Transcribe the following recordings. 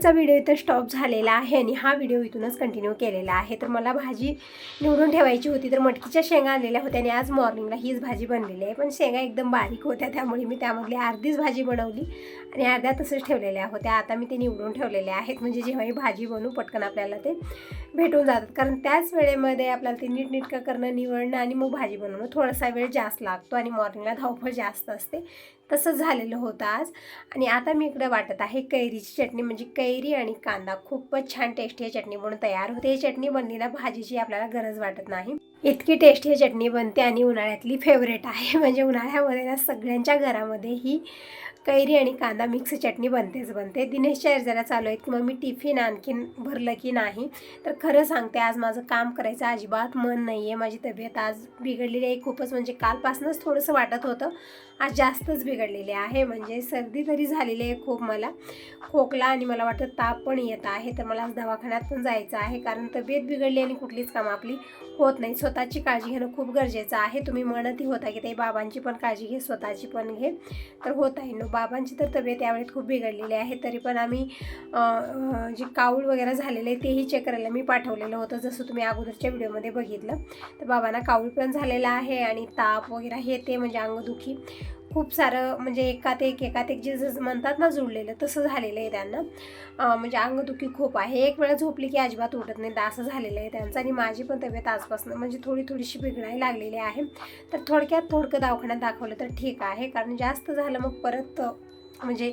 आजचा व्हिडिओ इथं स्टॉप झालेला आहे आणि हा व्हिडिओ इथूनच कंटिन्यू केलेला आहे. तर मला भाजी निवडून ठेवायची होती तर मटकीच्या शेंगा आणलेल्या होत्या आणि आज मॉर्निंगला हीच भाजी बनलेली आहे. पण शेंगा एकदम बारीक होत्या त्यामुळे मी त्यामधली अर्धीच भाजी बनवली आणि अर्ध्या तसंच ठेवलेल्या होत्या. आता मी ते निवडून ठेवलेले आहेत म्हणजे जेव्हा ही भाजी बनवू पटकन आपल्याला ते भेटून जातात. कारण त्याच वेळेमध्ये आपल्याला ते नीटनेटकं करणं निवडणं आणि मग भाजी बनवणं थोडासा वेळ जास्त लागतो आणि मॉर्निंगला धावपळ जास्त असते. तसं झालेलं होतं आज. आणि आता मी इकडं वाटत आहे कैरीची चटणी. म्हणजे कैरी आणि कांदा खूपच छान टेस्टी ही चटणी म्हणून तयार होते. ही चटणी बनली ना भाजीची आपल्याला गरज वाटत नाही. इतकी टेस्टी ही चटणी बनते आणि उन्हाळ्यातली फेवरेट आहे. म्हणजे उन्हाळ्यामध्ये ना सगळ्यांच्या घरामध्ये ही कैरी आणि कांदा मिक्स चटणी बनतेच बनते. दिनेशच्या अर्जाला चालू आहेत की मग मी टिफिन आणखीन भरलं की नाही? तर खरं सांगते आज माझं काम करायचं अजिबात मन नाही आहे माझी तब्येत आज बिघडलेली आहे. खूपच म्हणजे कालपासूनच थोडंसं वाटत होतं. आज जास्तच बिघडलेले आहे. म्हणजे सर्दी तरी झालेली आहे खूप मला. खोकला आणि मला वाटतं ताप पण येत आहे. तर मला आज दवाखान्यात पण जायचं आहे. कारण तब्येत बिघडली आणि कुठलीच कामं आपली होत नाही. स्वतःची काळजी घेणं खूप गरजेचं आहे. तुम्ही म्हणतही होता की ते बाबांची पण काळजी घे स्वतःची पण घे. तर होत आहे. नो बाबांची तर तब्येत यावेळी खूप बिघडलेली आहे तरी पण आम्ही जे काऊळ वगैरे झालेले आहे तेही चेक करायला मी पाठवलेलं होतं जसं तुम्ही अगोदरच्या व्हिडिओमध्ये बघितलं. तर बाबांना काऊळ पण झालेला आहे आणि ताप वगैरे हे ते म्हणजे अंगदुखी. खूप सारं म्हणजे एकात एक एकात एक जे जसं म्हणतात ना जुळलेलं तसं झालेलं आहे त्यांना. म्हणजे अंगदुखी खूप आहे. एक वेळा झोपली की अजिबात उठत नाही. तर असं झालेलं आहे त्यांचं. आणि माझी पण तब्येत आजपासून म्हणजे थोडी थोडीशी बिघडायला लागलेली आहे. तर थोडक्यात थोडकं दवाखान्यात दाखवलं तर ठीक आहे. कारण जास्त झालं मग परत म्हणजे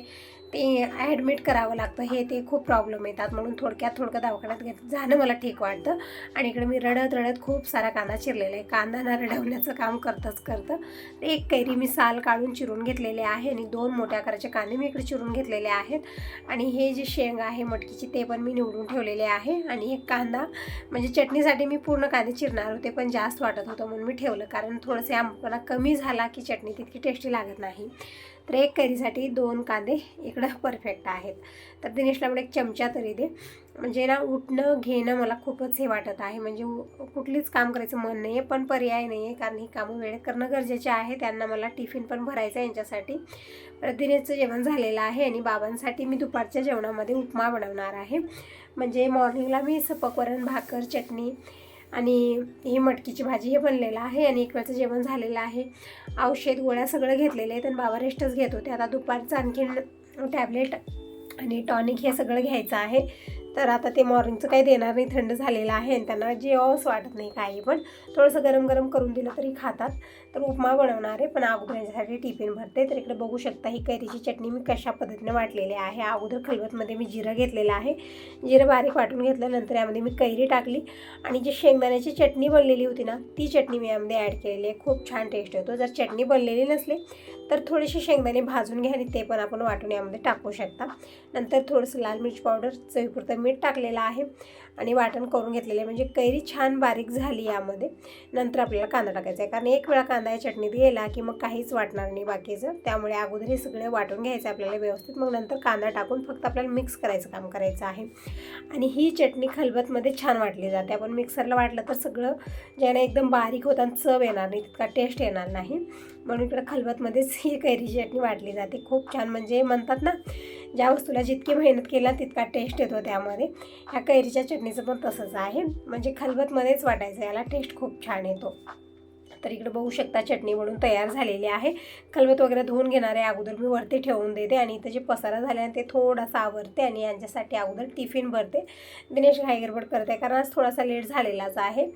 ते ॲडमिट करावं लागतं. हे ते खूप प्रॉब्लेम येतात. म्हणून थोडक्यात थोडकं दवाखान्यात घेत जाणं मला ठीक वाटतं. आणि इकडे मी रडत रडत खूप सारा कांदा चिरलेला आहे. कांदा ना रडवण्याचं काम करतंच करतं. एक कैरी मी साल काढून चिरून घेतलेले आहे आणि दोन मोठ्या आकाराचे कांदे मी इकडे चिरून घेतलेले आहेत. आणि हे जे शेंग आहे मटकीची ते पण मी निवडून ठेवलेले आहे. आणि एक कांदा म्हणजे चटणीसाठी मी पूर्ण कांदे चिरणार होते पण जास्त वाटत होतं म्हणून मी ठेवलं. कारण थोडंसं आंबपणा कमी झाला की चटणी तितकी टेस्टी लागत नाही. तर एक कैरीसाठी दोन कांदे इकडं परफेक्ट आहेत. तर दिनेशला मला एक चमचा तरी दे. म्हणजे ना उठणं घेणं मला खूपच हे वाटत आहे. म्हणजे उ- कुठलीच काम करायचं मन नाही आहे पण पर्याय नाही आहे कारण ही कामं वेळेत करणं गरजेचे आहे. त्यांना मला टिफिन पण भरायचं आहे यांच्यासाठी. परत दिनेशचं जेवण झालेलं आहे आणि बाबांसाठी मी दुपारच्या जेवणामध्ये उपमा बनवणार आहे. म्हणजे मॉर्निंगला मी सपकवरण भाकर चटणी आणि ही मटकीची भाजी हे बनलेलं आहे आणि एक वेळचं जेवण झालेलं आहे. औषध गोळ्या सगळं घेतलेले आहेत आणि बाबा रेस्टच घेत होते. आता दुपारचं आणखीन टॅबलेट आणि टॉनिक हे सगळं घ्यायचं आहे. तर आता ते मॉर्निंगचं काही देणार नाही थंड झालेलं आहे आणि त्यांना जेवावंच वाटत नाही काही पण. थोडंसं गरम गरम करून दिलं तरी खातात. तर उपमा बनवणार आहे पण अगोदर याच्यासाठी टिफिन भरते. तर इकडे बघू शकता ही कैरीची चटणी मी कशा पद्धतीने वाटलेली आहे. अगोदर खलबतमध्ये मी जिरं घेतलेलं आहे. जिरं बारीक वाटून घेतल्यानंतर यामध्ये मी कैरी टाकली. आणि जी शेंगदाण्याची चटणी बनलेली होती ना ती चटणी मी यामध्ये ॲड केलेली आहे. खूप छान टेस्ट येतो. जर चटणी बनलेली नसली तर थोडीशी शेंगदाणे भाजून घ्या आणि ते पण आपण वाटून यामध्ये टाकू शकता. नंतर थोडंसं लाल मिरची पावडर चवीपुरतं मीठ टाकलेलं आहे आणि वाटण करून घेतलेलं आहे. म्हणजे कैरी छान बारीक झाली यामध्ये. नंतर आपल्याला कांदा टाकायचा आहे. कारण एक वेळा कांदा या चटणीत गेला की मग काहीच वाटणार नाही बाकीचं. त्यामुळे अगोदर हे सगळं वाटून घ्यायचं आपल्याला व्यवस्थित. मग नंतर कांदा टाकून फक्त आपल्याला मिक्स करायचं काम करायचं आहे. आणि ही चटणी खलबतमध्ये छान वाटली जाते. आपण मिक्सरला वाटलं तर सगळं ज्याने एकदम बारीक होतं आणि चव येणार नाही तितका टेस्ट येणार नाही. म्हणून इकडं खलबतमध्येच ही कैरीची चटणी वाटली जाते. खूप छान. म्हणजे म्हणतात ना ज्या वस्तूला जितकी मेहनत केला तितका टेस्ट येतो त्यामध्ये. ह्या कैरीच्या चटणीचं पण तसंच आहे. म्हणजे खलबतमध्येच वाटायचं याला टेस्ट खूप छान येतो. तर इकडे बघू शकता चटणी म्हणून तयार झालेली आहे. खलबत वगैरे धुवून घेणारे अगोदर मी वरती ठेवून देते आणि इथं जे पसारा झाले ते थोडासा आवरते आणि यांच्यासाठी अगोदर टिफिन भरते. दिनेश घाईगडबड करते कारण आज थोडासा लेट झालेलाच आहे.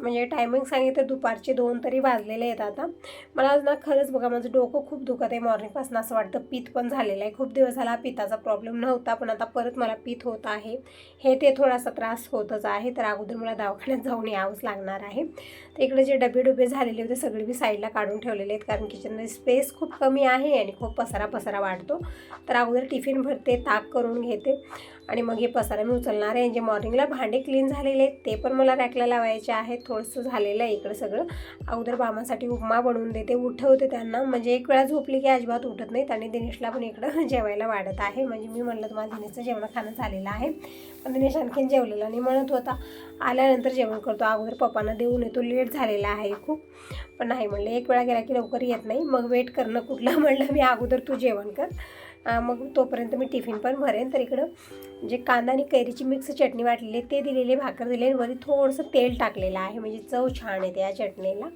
म्हणजे टायमिंग सांगितलं दुपारचे दोन तरी वाजलेले आहेत आता. मला आज ना खरंच बघा माझं डोकं खूप दुखत आहे मॉर्निंगपासून असं वाटतं पीत पण झालेलं आहे. खूप दिवस झाला पिताचा प्रॉब्लेम नव्हता पण आता परत मला पीत होत आहे. हे ते थोडासा त्रास होतच आहे. तर अगोदर मला दवाखान्यात जाऊन यावंच लागणार आहे. तर इकडे जे डबे डुबे झालेले होते सगळे मी साईडला काढून ठेवलेले आहेत. कारण किचनमध्ये स्पेस खूप कमी आहे आणि खूप पसारा पसारा वाढतो. तर अगोदर टिफिन भरते ताक करून घेते. आणि मग हे पसारा मी उचलणार आहे. जे मॉर्निंगला भांडे क्लीन झालेले आहेत ते पण मला रॅकला लावायचे आहेत. थोडंसं झालेलं आहे इकडं सगळं. अगोदर बामासाठी उपमा बनवून देते. उठवते त्यांना. म्हणजे एक वेळा झोपली की अजिबात उठत नाहीत आणि दिनेशला पण इकडं जेवायला वाढत आहे. म्हणजे मी म्हणलं तुम्हाला दिनेशचं जेवण खाणं झालेलं आहे. पण दिनेश आणखीन जेवलेला नाही. म्हणत होता आल्यानंतर जेवण करतो. अगोदर पप्पांना देऊन येतो. लेट झालेला आहे खूप. पण नाही म्हणलं एक वेळा गेला की लवकर येत नाही. मग वेट करणं कुठलं? म्हणलं मी अगोदर तू जेवण कर. मग तोपर्यंत मी टिफिन पण भरेन. तर इकडं जे कांदा आणि कैरीची मिक्स चटणी वाटलेली आहे ते दिलेली भाकर दिली आणि वरी थोडंसं तेल टाकलेलं आहे. म्हणजे चव छान येते या चटणीला.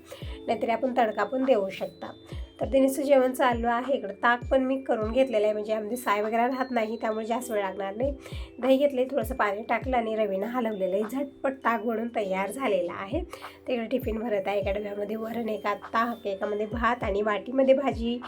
नाहीतरी आपण तडका पण देऊ शकता. तर ते जेवण चालू आहे. इकडं ताक पण मी करून घेतलेलं आहे. म्हणजे आमचे साय वगैरे राहत नाही त्यामुळे जास्त वेळ लागणार नाही. दही घेतले थोडंसं पाणी टाकलं आणि रवीनं हलवलेलं आहे. झटपट ताक बनून तयार झालेला आहे. तिकडे टिफिन भरत आहे. एका डब्यामध्ये वरण एका ताक एकामध्ये भात आणि वाटीमध्ये भाजी.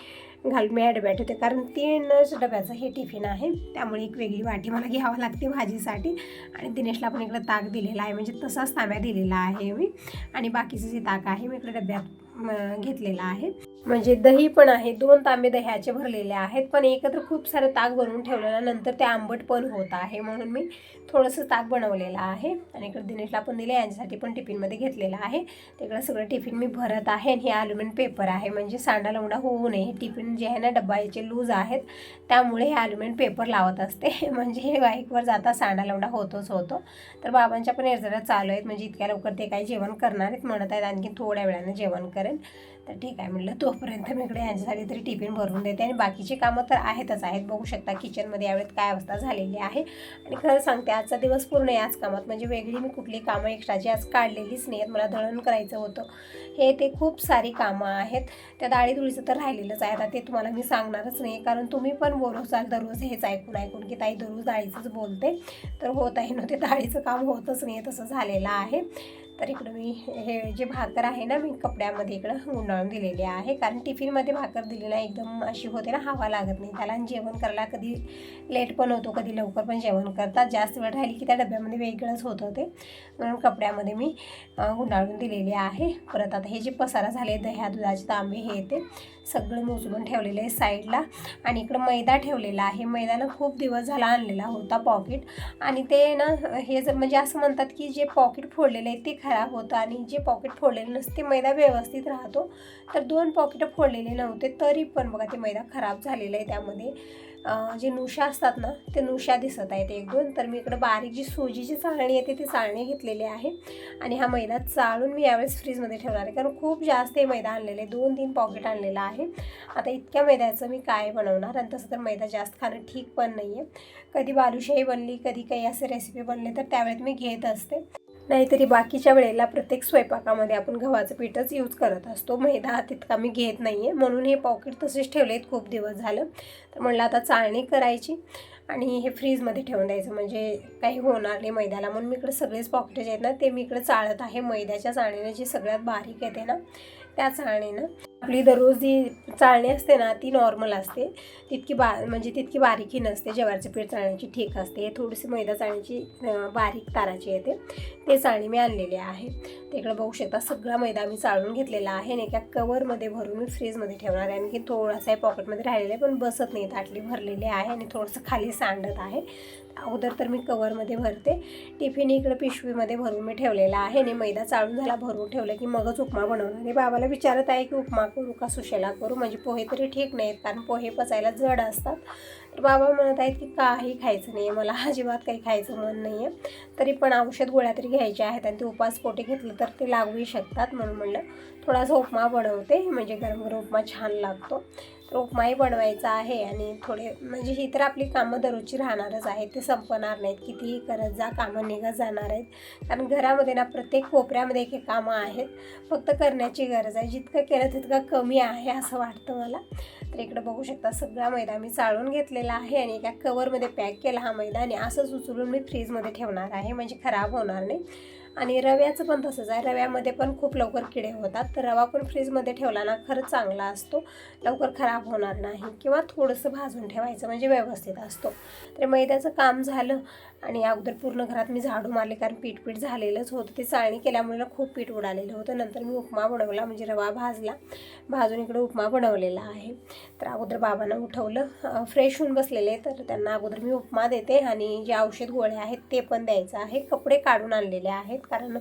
घालून मी या डब्यात होते कारण तीनच डब्याचं हे टिफिन आहे. त्यामुळे एक वेगळी वाटी मला घ्यावं लागते भाजीसाठी. आणि दिनेशला पण इकडं ताक दिलेला आहे. म्हणजे तसाच तांब्या दिलेला आहे मी. आणि बाकीचं जे ताक आहे मी इकडे डब्यात घेतलेला घेतलेलं आहे. म्हणजे दही पण आहे दोन तांबे दह्याचे भरलेले आहेत पण एकत्र खूप सारं ताक बनवून ठेवलेलं नंतर ते आंबट पण होत आहे म्हणून मी थोडंसं ताक बनवलेलं आहे. आणि इकडे दिनेशला पण दिले यांच्यासाठी पण टिफिनमध्ये घेतलेलं आहे. तिकडं सगळं टिफिन मी भरत आहे आणि हे ॲल्युमिनियम पेपर आहे. म्हणजे सांडा लवंडा होऊ नये. हे टिफिन जे आहे ना डब्बा याचे लूज आहेत. त्यामुळे हे ॲल्युमिनियम पेपर लावत असते. म्हणजे हे बाईकवर जाता सांडा लवंडा होतोच होतो. तर बाबांच्या पण एरजरा चालू आहेत. म्हणजे इतक्या लवकर ते काही जेवण करणार आहेत. म्हणत आहेत आणखी थोड्या वेळानं जेवण करेन. तर ठीक आहे म्हटलं तोपर्यंत मी इकडे यांच्यासाठी तरी टिफिन भरून देते आणि बाकीची कामं तर आहेतच आहेत. बघू शकता किचनमध्ये यावेळेत काय अवस्था झालेली आहे. आणि खरं सांगते आजचा दिवस पूर्ण याच कामात. म्हणजे वेगळी मी कुठली कामं एक्स्ट्राची आज काढलेलीच नाही आहेत मला दळण करायचं होतं. हे ते खूप सारी कामं आहेत. त्या डाळी धुळीचं तर राहिलेलंच आहे. आता ते तुम्हाला मी सांगणारच नाही. कारण तुम्ही पण बोलवसाल दररोज हेच ऐकून ऐकून की ताई दररोज डाळीचंच बोलते. तर होत आहे ना ते डाळीचं काम होतच नाही. तसं झालेलं आहे. तर इकडं मी हे जे भाकर आहे ना मी कपड्यामध्ये इकडं गुंडाळून दिलेली आहे. कारण टिफिनमध्ये भाकर दिली ना एकदम अशी होते ना हवा लागत नाही. त्याला आणि जेवण करायला कधी लेट पण होतो कधी लवकर पण जेवण करतात. जास्त वेळ राहिली की त्या डब्यामध्ये वेगळंच होतं ते म्हणून कपड्यामध्ये मी अं, गुंडाळून आहे. परत आता हे जे पसारा झाले दह्या दुधाचे तांबे हे ते सगळं मोजून ठेवलेले आहे साईडला. आणि इकडं मैदा ठेवलेला आहे. मैदानं खूप दिवस झाला आणलेला होता पॉकेट. आणि ते ना हे जर म्हणजे असं म्हणतात की जे पॉकेट फोडलेलं आहे ते खराब होतं आणि जे पॉकेट फोडलेलं नसते मैदा व्यवस्थित राहतो. तर दोन पॉकेट फोडलेले नव्हते तरी पण बघा ते मैदा खराब झालेलं आहे त्यामध्ये. जे नुशा असतात ना ते नुशा दिसत आहेत एक दोन. तर मी इकडं बारीक जी सुजीची चाळणी येते ती चाळणी घेतलेली आहे. आणि हा मैदा चाळून मी यावेळेस फ्रीजमध्ये ठेवणार आहे. कारण खूप जास्त हे मैदा आणलेलं आहे. दोन तीन पॉकेट आणलेलं आहे. आता इतक्या मैद्याचं मी काय बनवणार? आणि तसं तर मैदा जास्त खाणं ठीक पण नाही आहे कधी बालुशाही बनली कधी काही असे रेसिपी बनले तर त्यावेळेत मी घेत असते. नाहीतरी बाकीच्या वेळेला प्रत्येक स्वयंपाकामध्ये आपण गव्हाचं पीठच यूज करत असतो. मैदा तितका मी घेत नाही आहे म्हणून हे पॉकेट तसेच ठेवलेत. आहेत खूप दिवस झालं. तर म्हणलं आता चाळणी करायची आणि हे फ्रीजमध्ये ठेवून द्यायचं. म्हणजे काही होणार नाही मैद्याला. म्हणून मी इकडे सगळेच पॉकेट जे आहेत ना ते मी इकडे चाळत आहे. मैद्याच्या चाळणीनं जी सगळ्यात बारीक येते ना त्या चाळणीनं. आपली दररोज जी चाळणी असते ना ती नॉर्मल असते. तितकी बा म्हणजे तितकी बारीकी नसते. ज्वारीचं पीठ चाळण्याची ठीक असते. हे थोडीशी मैदा चाळण्याची बारीक ताराची येते. ते चाळणी मी आणलेली आहे. तिकडे बघू शकता सगळा मैदा मी चाळून घेतलेला आहे. आणि एका कवरमध्ये भरून मी फ्रीजमध्ये ठेवणार आहे. आणखी थोडासा पॉकेटमध्ये राहिलेला आहे पण बसत नाही. ताटली भरलेली आहे आणि थोडंसं खाली सांडत आहे. अगोदर तर मी कवरमध्ये भरते. टिफिन इकडं पिशवीमध्ये भरून मी ठेवलेला आहे. आणि मैदा चाळून झाला भरून ठेवलं की मगच उपमा बनवणार. आणि बाबाला विचारत आहे की उपमा करू का सुशेला करू? म्हणजे पोहे तरी ठीक नाहीत कारण पोहे पचायला जड असतात. तर बाबा म्हणत आहेत की काही खायचं नाही आहे मला अजिबात काही खायचं मन नाही आहे तरी पण औषध गोळ्या तरी घ्यायच्या आहेत आणि ते उपास पोटे घेतलं तर ते लागूही शकतात म्हणून म्हणलं. थोडासा उपमा बनवते. म्हणजे गरम गरम उपमा छान लागतो. तर उपमाही बनवायचा आहे आणि थोडे म्हणजे ही तर आपली कामं दररोजची राहणारच आहेत. ते संपणार नाहीत. कितीही करत जा कामं निघत जाणार आहेत. कारण घरामध्ये ना प्रत्येक कोपऱ्यामध्ये एक कामं आहेत. फक्त करण्याची गरज आहे. जितकं केलं तितकं कमी आहे असं वाटतं मला. तर इकडं बघू शकता सगळा मैदा मी चाळून घेतलेला आहे आणि एका कवरमध्ये पॅक केला हा मैदा आणि असंच उचलून मी फ्रीजमध्ये ठेवणार आहे. म्हणजे खराब होणार नाही. आणि रव्याचं पण तसंच आहे. रव्यामध्ये पण खूप लवकर किडे होतात. तर रवा पण फ्रीजमध्ये ठेवला ना खरंच चांगला असतो. लवकर खराब होणार नाही किंवा थोडंसं भाजून ठेवायचं म्हणजे व्यवस्थित असतो. तर मैद्याचं काम झालं आणि अगोदर पूर्ण घरात मी झाडू मारले कारण पीठ पीठ झालेलंच होतं. ते चाळणी केल्यामुळे खूप पीठ उडालेलं होतं. नंतर मी उपमा बनवला म्हणजे रवा भाजला. भाजून इकडे उपमा बनवलेला आहे. तर अगोदर बाबांना उठवलं. फ्रेश होऊन बसलेले तर त्यांना अगोदर मी उपमा देते आणि जे औषध गोळ्या आहेत ते पण द्यायचं आहे. कपडे काढून आणलेले आहेत. कारण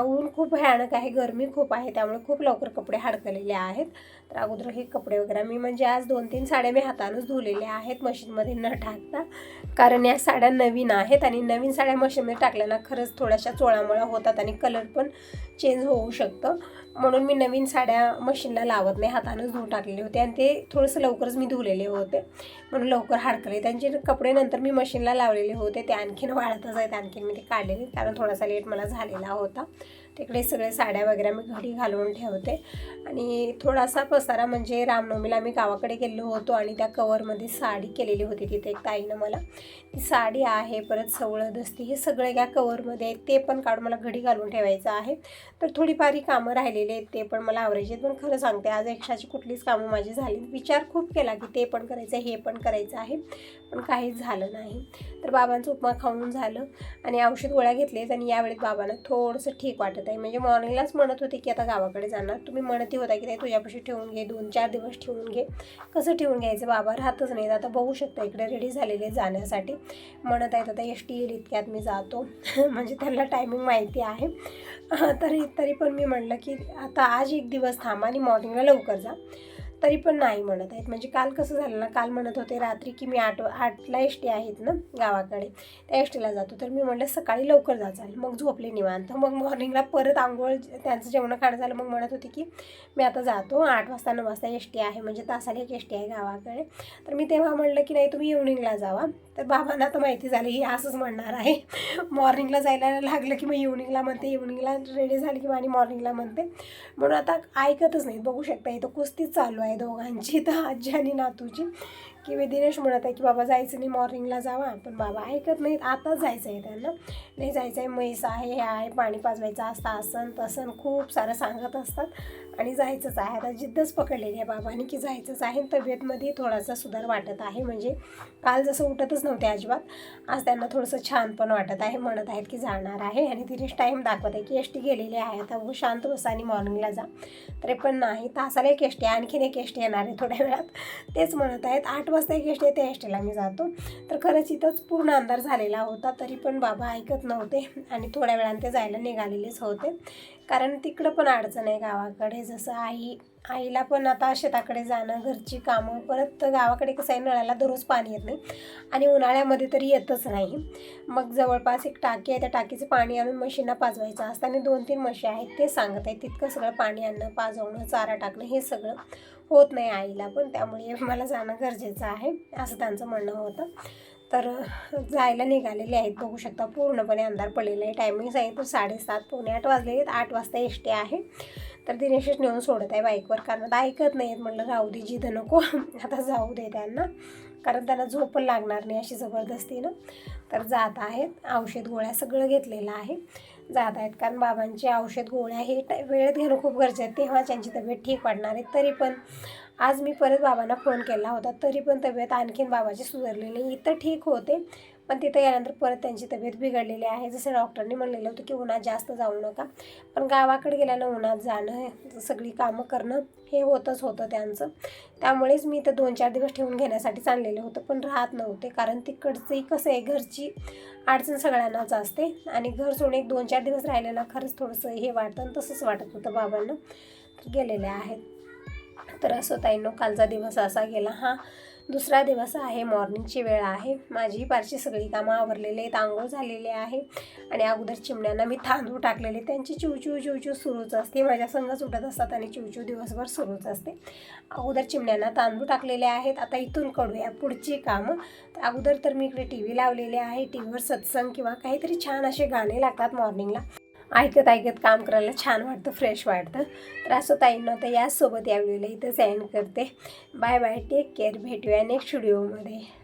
ऊन खूप भयानक आहे गरमी खूप आहे त्यामुळे खूप लवकर कपडे हडकलेले आहेत. तर अगोदर हे कपडे वगैरे मी म्हणजे आज दोन तीन साड्या मी हातानंच धुलेल्या आहेत मशीनमध्ये न टाकता. कारण या साड्या नवीन आहेत आणि नवीन साड्या मशीनमध्ये टाकल्यानं खरंच थोड्याशा चोळामोळा होतात आणि कलर पण चेंज होऊ शकतं. म्हणून मी नवीन साड्या मशीनला लावत नाही. हातानंच धुवून टाकलेले होते आणि ते थोडंसं लवकरच मी धुलेले होते. म्हणून लवकर हाडकले त्यांचे कपडे नंतर मी मशीनला लावलेले होते. ते आणखीन वाढतच आहेत. आणखीन मी ते काढलेले कारण थोडासा लेट मला झालेला होता. तिकडे सगळे साड्या वगैरे मी घडी घालून ठेवते. आणि थोडासा पसारा म्हणजे रामनवमीला मी गावाकडे गेलो होतो आणि त्या कवरमध्ये साडी केलेली होती तिथे एक ताईनं मला. ती साडी आहे परत सवळं दस्ती हे सगळे या कवरमध्ये आहेत. ते पण काढून मला घडी घालून ठेवायचं आहे. तर थोडीफारी कामं राहिलेली आहेत ते पण मला आवरायचे आहेत. पण खरं सांगते आज एक्स्ट्राची कुठलीच कामं माझी झाली विचार खूप केला की ते पण करायचं हे पण करायचं आहे. पण काहीच झालं नाही. तर बाबांचं उपमा खाऊन झालं. आणि औषध गोळ्या घेतलेत आणि यावेळेत बाबांना थोडंसं ठीक वाटत आहे म्हणजे मॉर्निंगलाच म्हणत होते की आता गावाकडे जाणार. तुम्ही म्हणतही होता की ताई तुझ्यापाशी ठेवून घे दोन चार दिवस ठेवून घे. कसं ठेवून घ्यायचं? बाबा राहतच नाही आता बघू शकता इकडे रेडी झालेले जाण्यासाठी. म्हणत आहेत आता एस टी येईल इतक्यात मी जातो. म्हणजे त्यांना टायमिंग माहिती आहे. तरी तरी पण मी म्हणलं की आता आज एक दिवस थांबा आणि मॉर्निंगला लवकर जा. तरी पण नाही म्हणत आहेत. म्हणजे काल कसं झालं ना काल म्हणत होते रात्री की मी आठ आठला एस टी आहेत ना गावाकडे त्या एस टीला जातो. तर मी म्हटलं सकाळी लवकर जा चालेल. मग झोपले निवांत. मग मॉर्निंगला परत आंघोळ त्यांचं जेवण खाणं झालं. मग म्हणत होते की मी आता जातो. आठ वाजता नऊ वाजता एस टी आहे. म्हणजे तासाला एक एस टी आहे गावाकडे. तर मी तेव्हा म्हणलं की नाही तुम्ही इव्हनिंगला जावा. तर बाबांना तर माहिती झाली ही असंच म्हणणार आहे. मॉर्निंगला जायला लागलं की मग इव्हनिंगला म्हणते. इव्हनिंगला रेडी झाली की आणि मॉर्निंगला म्हणते. म्हणून आता ऐकतच नाही बघू शकता इथं कुस्तीच चालू आहे. दोघांची तर आजी आणि नातूची. की मी दिनेश म्हणत आहे की बाबा जायचं नाही मॉर्निंगला जावा. पण बाबा ऐकत नाहीत. आताच जायचं आहे त्यांना. नाही जायचं आहे म्हैस आहे हे आहे पाणी पाजवायचं असतं असं तसं खूप सारं सांगत असतात. आणि जायचंच आहे. आता जिद्दच पकडलेली आहे बाबाने की जायचंच आहे. तब्येतमध्ये थोडासा सुधार वाटत आहे. म्हणजे काल जसं उठतच नव्हते अजिबात आज त्यांना थोडंसं छान पण वाटत आहे. म्हणत आहेत की जाणार आहे. आणि दिनेश टाईम दाखवत आहे की एस टी गेलेली आहे. आता शांत बसा आणि मॉर्निंगला जा. तरी पण नाही तासाला एक एस टी आणखीन एक एस टी येणार आहे थोड्या वेळात. तेच म्हणत आहेत. आठ वाजता एक एस येते त्या एस टीला मी जातो. तर खरंच इथंच पूर्ण अंधार झालेला होता तरी पण बाबा ऐकत नव्हते आणि थोड्या वेळाने ते जायला निघालेलेच होते. कारण तिकडं पण अडचण आहे गावाकडे. जसं आई आईला पण आता शेताकडे जाणं घरची कामं परत गावाकडे कसं आहे नळाला दररोज पाणी येत नाही आणि उन्हाळ्यामध्ये तरी येतच नाही. मग जवळपास एक टाकी आहे त्या टाकीचं पाणी आणून म्हशींना पाजवायचं असतं आणि दोन तीन म्हशी आहेत ते सांगत आहेत तितकं सगळं पाणी आणणं पाजवणं चारा टाकणं हे सगळं होत नाही आईला पण त्यामुळे मला जाणं गरजेचं आहे असं त्यांचं म्हणणं होतं. तर जायला निघालेले आहेत बघू शकता पूर्णपणे अंधार पडलेला आहे. टायमिंग सांगितलं साडेसात पावणे आठ वाजले आहेत. आठ वाजता एस टी आहे. तर दिनेशच नेऊन सोडत आहे बाईकवर कारण आता ऐकत आहेत म्हटलं राहू दे जिथं नको. आता जाऊ दे त्यांना कारण त्यांना झोप पण लागणार नाही अशी जबरदस्तीनं. तर जात आहेत औषध गोळ्या सगळं घेतलेलं आहे. जात आहेत. कारण बाबांची औषध गोळ्या हे ट वेळेत घेणं खूप गरजेचं आहे. तेव्हा त्यांची तब्येत ठीक वाटणार आहे. तरी पण आज मी परत बाबांना फोन केला होता. तरी पण तब्येत आणखीन बाबाची सुधारलेली इथं ठीक होते. पण तिथं यानंतर परत त्यांची तब्येत बिघडलेली आहे. जसं डॉक्टरने म्हणलेलं होतं की उन्हात जास्त जाऊ नका. पण गावाकडे गेल्यानं उन्हात जाणं सगळी कामं करणं हे होतच होतं त्यांचं. त्यामुळेच मी इथं दोन चार दिवस ठेवून घेण्यासाठी चाललेलं होतं पण राहत नव्हते. कारण तिकडचंही कसं आहे घरची अडचण सगळ्यांनाच असते. आणि घर सोडून एक दोन चार दिवस राहिलेला खरंच थोडंसं हे वाटतं आणि तसंच वाटत होतं बाबांना. गेलेले आहेत. तर असं ताईंनो कालचा दिवस असा गेला. हा दुसरा दिवस आहे मॉर्निंगची वेळ आहे. माझी फारशी सगळी कामं आवरलेली आहेत आंघोळ झालेले आहे. आणि अगोदर चिमण्यांना मी तांदूळ टाकलेले. त्यांची चिवचिव चिवचिव सुरूच असते. माझ्या संघच उठत असतात आणि चिवचिव दिवसभर सुरूच असते. अगोदर चिमण्यांना तांदूळ टाकलेले आहेत. आता इथून कळूया पुढची कामं. तर अगोदर तर मी इकडे टी व्ही लावलेले आहे. टी व्हीवर सत्संग किंवा काहीतरी छान असे गाणे लागतात मॉर्निंगला ऐकत ऐकत काम करायला छान वाटतं फ्रेश वाटतं. तर असं ताईंना तर याचसोबत या व्हिडिओला इथंच एंड करते. बाय बाय टेक केअर भेटूया नेक्स्ट व्हिडिओमध्ये